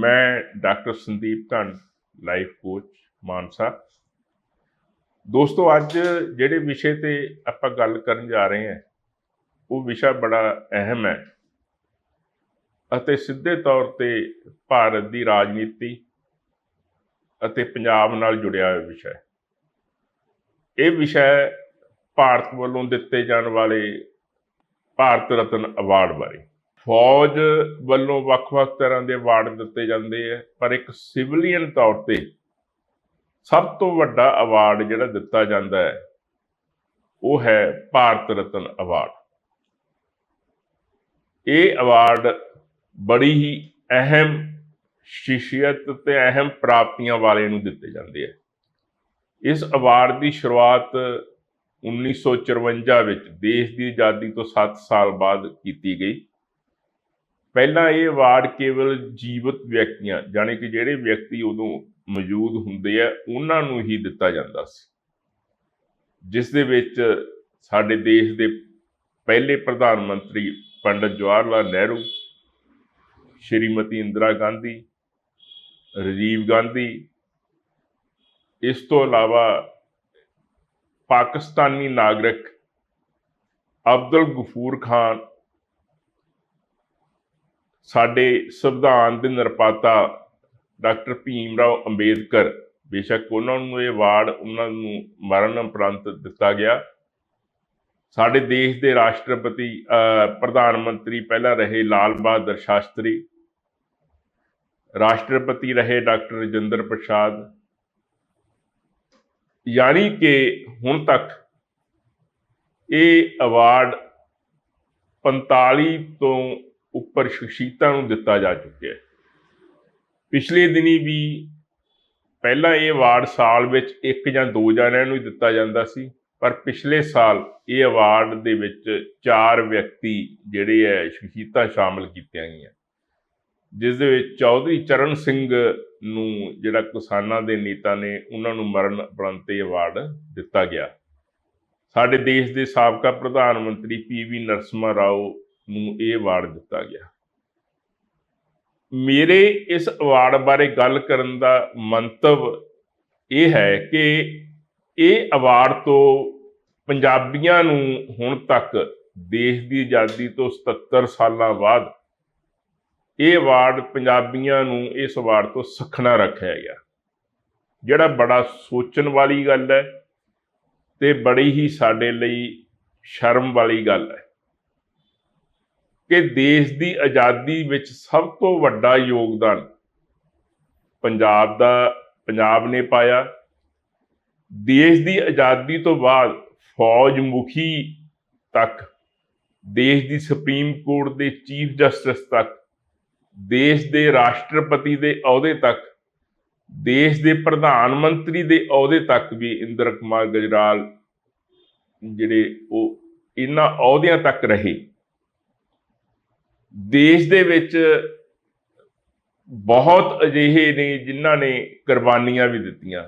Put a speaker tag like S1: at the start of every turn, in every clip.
S1: ਮੈਂ ਡਾਕਟਰ ਸੰਦੀਪ ਧੰਨ, life coach, Mansa. ਦੋਸਤੋ, ਅੱਜ ਜਿਹੜੇ ਵਿਸ਼ੇ ਤੇ ਆਪਾਂ ਗੱਲ ਕਰਨ ਜਾ ਰਹੇ ਹਾਂ, ਉਹ ਵਿਸ਼ਾ ਬੜਾ ਅਹਿਮ ਹੈ ਅਤੇ ਸਿੱਧੇ ਤੌਰ ਤੇ ਭਾਰਤ ਦੀ ਰਾਜਨੀਤੀ ਅਤੇ ਪੰਜਾਬ ਨਾਲ ਜੁੜਿਆ ਹੋਇਆ ਵਿਸ਼ਾ ਹੈ। ਇਹ ਵਿਸ਼ਾ ਭਾਰਤ ਵੱਲੋਂ ਦਿੱਤੇ ਜਾਣ ਵਾਲੇ ਭਾਰਤ ਰਤਨ ਅਵਾਰਡ ਬਾਰੇ ਫੌਜ ਵੱਲੋਂ ਵੱਖ-ਵੱਖ ਤਰ੍ਹਾਂ ਦੇ ਅਵਾਰਡ ਦਿੱਤੇ ਜਾਂਦੇ ਆ, ਪਰ ਇੱਕ ਸਿਵਲੀਅਨ ਤੌਰ ਤੇ ਸਭ ਤੋਂ ਵੱਡਾ ਅਵਾਰਡ ਜਿਹੜਾ ਦਿੱਤਾ ਜਾਂਦਾ ਹੈ, ਉਹ ਹੈ ਭਾਰਤ ਰਤਨ ਅਵਾਰਡ ਇਹ ਅਵਾਰਡ ਬੜੀ ਹੀ ਅਹਿਮ ਸ਼ਖਸੀਅਤ ਤੇ ਅਹਿਮ ਪ੍ਰਾਪਤੀਆਂ ਵਾਲੇ ਨੂੰ ਦਿੱਤੇ ਜਾਂਦੇ ਆ। ਇਸ ਅਵਾਰਡ ਦੀ ਸ਼ੁਰੂਆਤ 1954 ਵਿੱਚ ਦੇਸ਼ ਦੀ ਆਜ਼ਾਦੀ ਤੋਂ 7 ਸਾਲ ਬਾਅਦ ਕੀਤੀ ਗਈ। ਪਹਿਲਾਂ ਇਹ ਅਵਾਰਡ ਕੇਵਲ ਜੀਵਤ ਵਿਅਕਤੀਆਂ, ਜਾਣੀ ਕਿ ਜਿਹੜੇ ਵਿਅਕਤੀ ਉਦੋਂ ਮੌਜੂਦ ਹੁੰਦੇ ਆ, ਉਹਨਾਂ ਨੂੰ ਹੀ ਦਿੱਤਾ ਜਾਂਦਾ ਸੀ। ਜਿਸ ਦੇ ਵਿੱਚ ਸਾਡੇ ਦੇਸ਼ ਦੇ ਪਹਿਲੇ ਪ੍ਰਧਾਨ ਮੰਤਰੀ ਪੰਡਤ ਜਵਾਹਰ ਲਾਲ ਨਹਿਰੂ, ਸ਼੍ਰੀਮਤੀ ਇੰਦਰਾ ਗਾਂਧੀ, ਰਾਜੀਵ ਗਾਂਧੀ, ਇਸ ਤੋਂ ਇਲਾਵਾ ਪਾਕਿਸਤਾਨੀ ਨਾਗਰਿਕ ਅਬਦੁਲ ਗਫੂਰ ਖਾਨ ਸਾਡੇ ਸੰਵਿਧਾਨ ਦੇ ਨਿਰਪਾਤਾ ਡਾਕਟਰ ਭੀਮ ਰਾਓ ਅੰਬੇਦਕਰ, ਬੇਸ਼ੱਕ ਉਹਨਾਂ ਨੂੰ ਇਹ ਅਵਾਰਡ ਉਹਨਾਂ ਨੂੰ ਮਰਨ ਉਪਰੰਤ ਦਿੱਤਾ ਗਿਆ। ਸਾਡੇ ਦੇਸ਼ ਦੇ ਰਾਸ਼ਟਰਪਤੀ ਪ੍ਰਧਾਨ ਮੰਤਰੀ ਪਹਿਲਾਂ ਰਹੇ ਲਾਲ ਬਹਾਦਰ ਸ਼ਾਸਤਰੀ, ਰਾਸ਼ਟਰਪਤੀ ਰਹੇ ਡਾਕਟਰ ਰਜਿੰਦਰ ਪ੍ਰਸਾਦ। ਯਾਨੀ ਕਿ ਹੁਣ ਤੱਕ ਇਹ ਅਵਾਰਡ 45 ਤੋਂ ਉੱਪਰ ਸ਼ਖਸੀਅਤਾਂ ਨੂੰ ਦਿੱਤਾ ਜਾ ਚੁੱਕਿਆ ਹੈ। ਪਿਛਲੇ ਦਿਨੀ ਵੀ ਪਹਿਲਾਂ ਇਹ ਅਵਾਰਡ ਸਾਲ ਵਿੱਚ ਇੱਕ ਜਾਂ ਦੋ ਜਣਿਆਂ ਨੂੰ ਹੀ ਦਿੱਤਾ ਜਾਂਦਾ ਸੀ, ਪਰ ਪਿਛਲੇ ਸਾਲ ਇਹ ਅਵਾਰਡ ਦੇ ਵਿੱਚ ਚਾਰ ਵਿਅਕਤੀ ਜਿਹੜੇ ਹੈ ਸ਼ਖਸੀਅਤਾਂ ਸ਼ਾਮਲ ਕੀਤੀਆਂ ਗਈਆਂ। ਜਿਸ ਦੇ ਵਿੱਚ ਚੌਧਰੀ ਚਰਨ ਸਿੰਘ ਨੂੰ ਜਿਹੜਾ ਕਿਸਾਨਾਂ ਦੇ ਨੇਤਾ ਨੇ, ਉਹਨਾਂ ਨੂੰ ਮਰਨ ਉਪਰੰਤ ਇਹ ਅਵਾਰਡ ਦਿੱਤਾ ਗਿਆ। ਸਾਡੇ ਦੇਸ਼ ਦੇ ਸਾਬਕਾ ਪ੍ਰਧਾਨ ਮੰਤਰੀ ਪੀ ਵੀ ਨਰਸਿਮਹਾ ਰਾਓ ਨੂੰ ਇਹ ਅਵਾਰਡ ਦਿੱਤਾ ਗਿਆ। ਮੇਰੇ ਇਸ ਅਵਾਰਡ ਬਾਰੇ ਗੱਲ ਕਰਨ ਦਾ ਮੰਤਵ ਇਹ ਹੈ ਕਿ ਇਹ ਅਵਾਰਡ ਤੋਂ ਪੰਜਾਬੀਆਂ ਨੂੰ ਹੁਣ ਤੱਕ ਦੇਸ਼ ਦੀ ਆਜ਼ਾਦੀ ਤੋਂ 77 ਸਾਲਾਂ ਬਾਅਦ ਇਹ ਅਵਾਰਡ ਪੰਜਾਬੀਆਂ ਨੂੰ ਇਸ ਅਵਾਰਡ ਤੋਂ ਸਖਣਾ ਰੱਖਿਆ ਗਿਆ। ਜਿਹੜਾ ਬੜਾ ਸੋਚਣ ਵਾਲੀ ਗੱਲ ਹੈ ਤੇ ਬੜੀ ਹੀ ਸਾਡੇ ਲਈ ਸ਼ਰਮ ਵਾਲੀ ਗੱਲ ਹੈ। ਕਿ ਦੇਸ਼ ਦੀ ਆਜ਼ਾਦੀ ਵਿੱਚ ਸਭ ਤੋਂ ਵੱਡਾ ਯੋਗਦਾਨ ਪੰਜਾਬ ਦਾ, ਪੰਜਾਬ ਨੇ ਪਾਇਆ। ਦੇਸ਼ ਦੀ ਆਜ਼ਾਦੀ ਤੋਂ ਬਾਅਦ ਫੌਜ ਮੁਖੀ ਤੱਕ, ਦੇਸ਼ ਦੀ ਸੁਪਰੀਮ ਕੋਰਟ ਦੇ ਚੀਫ ਜਸਟਿਸ ਤੱਕ, ਦੇਸ਼ ਦੇ ਰਾਸ਼ਟਰਪਤੀ ਦੇ ਅਹੁਦੇ ਤੱਕ, ਦੇਸ਼ ਦੇ ਪ੍ਰਧਾਨ ਮੰਤਰੀ ਦੇ ਅਹੁਦੇ ਤੱਕ ਵੀ ਇੰਦਰ ਕੁਮਾਰ ਗਜਰਾਲ ਜਿਹੜੇ ਉਹ ਇਹਨਾਂ ਅਹੁਦਿਆਂ ਤੱਕ ਰਹੇ। ਦੇਸ਼ ਦੇ ਵਿੱਚ ਬਹੁਤ ਅਜਿਹੇ ਨੇ ਜਿਨ੍ਹਾਂ ਨੇ ਕੁਰਬਾਨੀਆਂ ਵੀ ਦਿੱਤੀਆਂ।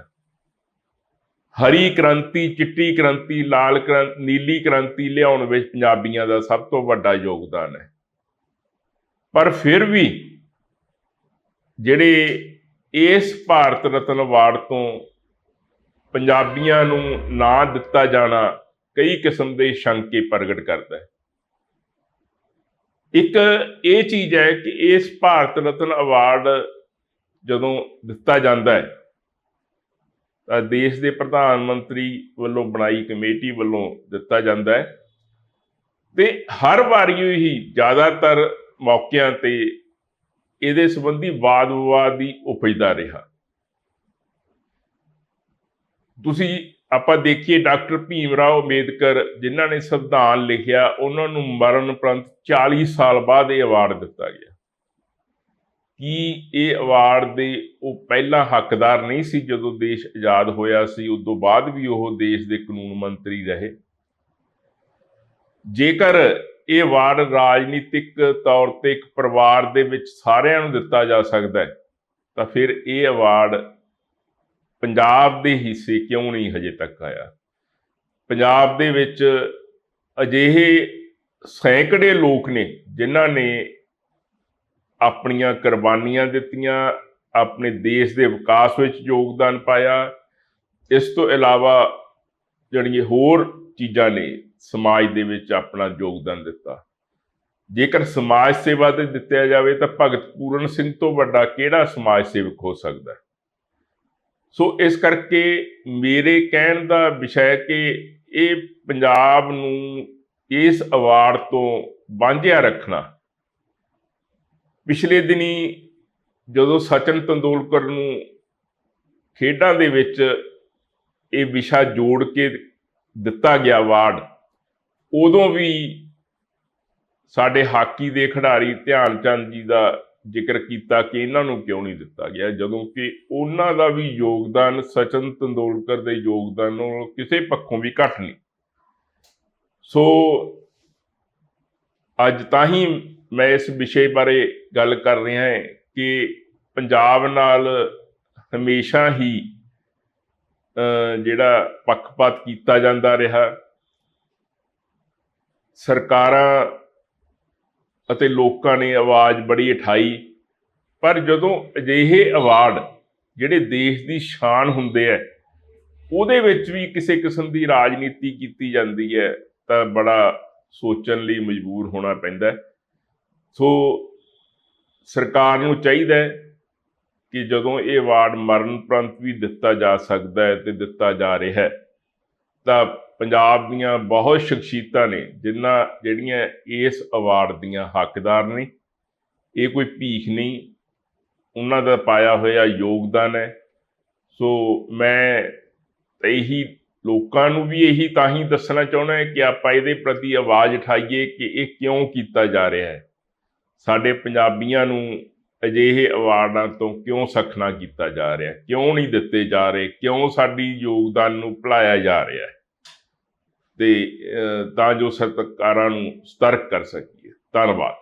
S1: ਹਰੀ ਕ੍ਰਾਂਤੀ, ਚਿੱਟੀ ਕ੍ਰਾਂਤੀ, ਲਾਲ ਕ੍ਰਾਂਤੀ ਨੀਲੀ ਕ੍ਰਾਂਤੀ ਲਿਆਉਣ ਵਿੱਚ ਪੰਜਾਬੀਆਂ ਦਾ ਸਭ ਤੋਂ ਵੱਡਾ ਯੋਗਦਾਨ ਹੈ। ਪਰ ਫਿਰ ਵੀ ਜਿਹੜੇ ਇਸ ਭਾਰਤ ਰਤਨ ਅਵਾਰਡ ਤੋਂ ਪੰਜਾਬੀਆਂ ਨੂੰ ਨਾ ਦਿੱਤਾ ਜਾਣਾ ਕਈ ਕਿਸਮ ਦੇ ਸ਼ੰਕੇ ਪ੍ਰਗਟ ਕਰਦਾ ਹੈ। ਇੱਕ ਇਹ ਚੀਜ਼ ਹੈ ਕਿ ਇਸ ਭਾਰਤ ਰਤਨ ਅਵਾਰਡ ਜਦੋਂ ਦਿੱਤਾ ਜਾਂਦਾ ਹੈ, ਤਾਂ ਦੇਸ਼ ਦੇ ਪ੍ਰਧਾਨ ਮੰਤਰੀ ਵੱਲੋਂ ਬਣਾਈ ਕਮੇਟੀ ਵੱਲੋਂ ਦਿੱਤਾ ਜਾਂਦਾ ਹੈ। ਤੇ ਹਰ ਵਾਰੀ ਹੀ ਜ਼ਿਆਦਾਤਰ ਮੌਕਿਆਂ ਤੇ ਇਹਦੇ ਸੰਬੰਧੀ ਵਾਦ ਵਿਵਾਦ ਹੀ ਉਪਜਦਾ ਰਿਹਾ। ਤੁਸੀਂ ਆਪਾਂ ਦੇਖੀਏ ਡਾਕਟਰ ਭੀਮ ਰਾਓ ਅੰਬੇਦਕਰ, ਜਿਨ੍ਹਾਂ ਨੇ ਸੰਵਿਧਾਨ ਲਿਖਿਆ, ਉਹਨਾਂ ਨੂੰ ਮਰਨ ਉਪਰੰਤ 40 ਸਾਲ ਬਾਅਦ ਇਹ ਅਵਾਰਡ ਦਿੱਤਾ ਗਿਆ। ਕੀ ਇਹ ਅਵਾਰਡ ਦੇ ਉਹ ਪਹਿਲਾਂ ਹੱਕਦਾਰ ਨਹੀਂ ਸੀ ਜਦੋਂ ਦੇਸ਼ ਆਜ਼ਾਦ ਹੋਇਆ ਸੀ? ਉਸ ਤੋਂ ਬਾਅਦ ਵੀ ਉਹ ਦੇਸ਼ ਦੇ ਕਾਨੂੰਨ ਮੰਤਰੀ ਰਹੇ? ਜੇਕਰ ਇਹ ਅਵਾਰਡ ਰਾਜਨੀਤਿਕ ਤੌਰ ਤੇ ਇੱਕ ਪਰਿਵਾਰ ਦੇ ਵਿੱਚ ਸਾਰਿਆਂ ਨੂੰ ਦਿੱਤਾ ਜਾ ਸਕਦਾ ਹੈ, ਤਾਂ ਫਿਰ ਇਹ ਅਵਾਰਡ ਪੰਜਾਬ ਦੇ ਹਿੱਸੇ ਕਿਉਂ ਨਹੀਂ ਹਜੇ ਤੱਕ ਆਇਆ? ਪੰਜਾਬ ਦੇ ਵਿੱਚ ਅਜਿਹੇ ਸੈਂਕੜੇ ਲੋਕ ਨੇ ਜਿਨ੍ਹਾਂ ਨੇ ਆਪਣੀਆਂ ਕੁਰਬਾਨੀਆਂ ਦਿੱਤੀਆਂ, ਆਪਣੇ ਦੇਸ਼ ਦੇ ਵਿਕਾਸ ਵਿੱਚ ਯੋਗਦਾਨ ਪਾਇਆ। ਇਸ ਤੋਂ ਇਲਾਵਾ ਜਿਹੜੀਆਂ ਹੋਰ ਚੀਜ਼ਾਂ ਨੇ, ਸਮਾਜ ਦੇ ਵਿੱਚ ਆਪਣਾ ਯੋਗਦਾਨ ਦਿੱਤਾ। ਜੇਕਰ ਸਮਾਜ ਸੇਵਾ ਤੇ ਦਿੱਤਾ ਜਾਵੇ ਤਾਂ ਭਗਤ ਪੂਰਨ ਸਿੰਘ ਤੋਂ ਵੱਡਾ ਕਿਹੜਾ ਸਮਾਜ ਸੇਵਕ ਹੋ ਸਕਦਾ? ਹੈ? ਸੋ ਇਸ ਕਰਕੇ ਮੇਰੇ ਕਹਿਣ ਦਾ ਵਿਸ਼ਾ ਹੈ ਕਿ ਇਹ ਪੰਜਾਬ ਨੂੰ ਇਸ ਅਵਾਰਡ ਤੋਂ ਵਾਂਝਿਆ ਰੱਖਣਾ। ਪਿਛਲੇ ਦਿਨੀ ਜਦੋਂ ਸਚਿਨ ਤੰਦੂਲਕਰ ਨੂੰ ਖੇਡਾਂ ਦੇ ਵਿੱਚ ਇਹ ਵਿਸ਼ਾ ਜੋੜ ਕੇ ਦਿੱਤਾ ਗਿਆ ਅਵਾਰਡ ਉਦੋਂ ਵੀ ਸਾਡੇ ਹਾਕੀ ਦੇ ਖਿਡਾਰੀ ਧਿਆਨ ਚੰਦ ਜੀ ਦਾ ਜ਼ਿਕਰ ਕੀਤਾ ਕਿ ਇਹਨਾਂ ਨੂੰ ਕਿਉਂ ਨਹੀਂ ਦਿੱਤਾ ਗਿਆ ਜਦੋਂ ਕਿ ਉਹਨਾਂ ਦਾ ਵੀ ਯੋਗਦਾਨ ਸਚਿਨ ਤੰਦੂਲਕਰ ਦੇ ਯੋਗਦਾਨ ਨਾਲੋਂ ਕਿਸੇ ਪੱਖੋਂ ਵੀ ਘੱਟ ਨਹੀਂ। ਸੋ ਅੱਜ ਤਾਂ ਹੀ ਮੈਂ ਇਸ ਵਿਸ਼ੇ ਬਾਰੇ ਗੱਲ ਕਰ ਰਿਹਾ ਹਾਂ ਕਿ ਪੰਜਾਬ ਨਾਲ ਹਮੇਸ਼ਾ ਹੀ ਅਹ, ਜਿਹੜਾ ਪੱਖਪਾਤ ਕੀਤਾ ਜਾਂਦਾ ਰਿਹਾ। ਸਰਕਾਰਾਂ ਅਤੇ ਲੋਕਾਂ ਨੇ ਆਵਾਜ਼ ਬੜੀ ਉਠਾਈ। ਪਰ ਜਦੋਂ ਅਜਿਹੇ ਅਵਾਰਡ ਜਿਹੜੇ ਦੇਸ਼ ਦੀ ਸ਼ਾਨ ਹੁੰਦੇ ਆ ਉਹਦੇ ਵਿੱਚ ਵੀ ਕਿਸੇ ਕਿਸਮ ਦੀ ਰਾਜਨੀਤੀ ਕੀਤੀ ਜਾਂਦੀ ਹੈ ਤਾਂ ਬੜਾ ਸੋਚਣ ਲਈ ਮਜਬੂਰ ਹੋਣਾ ਪੈਂਦਾ ਸੋ ਸਰਕਾਰ ਨੂੰ ਚਾਹੀਦਾ ਹੈ ਕਿ ਜਦੋਂ ਇਹ ਅਵਾਰਡ ਮਰਨ ਉਪਰੰਤ ਵੀ ਦਿੱਤਾ ਜਾ ਸਕਦਾ ਹੈ ਤੇ ਦਿੱਤਾ ਜਾ ਰਿਹਾ ਹੈ ਤਾਂ ਪੰਜਾਬ ਦੀਆਂ ਬਹੁਤ ਸ਼ਖਸੀਅਤਾਂ ਨੇ, ਜਿਨ੍ਹਾਂ ਜਿਹੜੀਆਂ ਇਸ ਅਵਾਰਡ ਦੀਆਂ ਹੱਕਦਾਰ ਨੇ। ਇਹ ਕੋਈ ਭੀਖ ਨਹੀਂ, ਉਹਨਾਂ ਦਾ ਪਾਇਆ ਹੋਇਆ ਯੋਗਦਾਨ ਹੈ। ਸੋ ਮੈਂ ਇਹੀ ਲੋਕਾਂ ਨੂੰ ਵੀ ਇਹੀ ਤਾਂ ਹੀ ਦੱਸਣਾ ਚਾਹੁੰਦਾ ਹੈ ਕਿ ਆਪਾਂ ਇਹਦੇ ਪ੍ਰਤੀ ਆਵਾਜ਼ ਉਠਾਈਏ ਕਿ ਇਹ ਕਿਉਂ ਕੀਤਾ ਜਾ ਰਿਹਾ ਹੈ। ਸਾਡੇ ਪੰਜਾਬੀਆਂ ਨੂੰ ਅਜਿਹੇ ਅਵਾਰਡਾਂ ਤੋਂ ਕਿਉਂ ਸਖਣਾ ਕੀਤਾ ਜਾ ਰਿਹਾ ਕਿਉਂ ਨਹੀਂ ਦਿੱਤੇ ਜਾ ਰਹੇ? ਕਿਉਂ ਸਾਡੀ ਯੋਗਦਾਨ ਨੂੰ ਭੁਲਾਇਆ ਜਾ ਰਿਹਾ ਹੈ? ਤੇ ਤਾਂ ਜੋ ਸਰਕਾਰਾਂ ਨੂੰ ਸਤਰਕ ਕਰ ਸਕੀਏ। ਧੰਨਵਾਦ।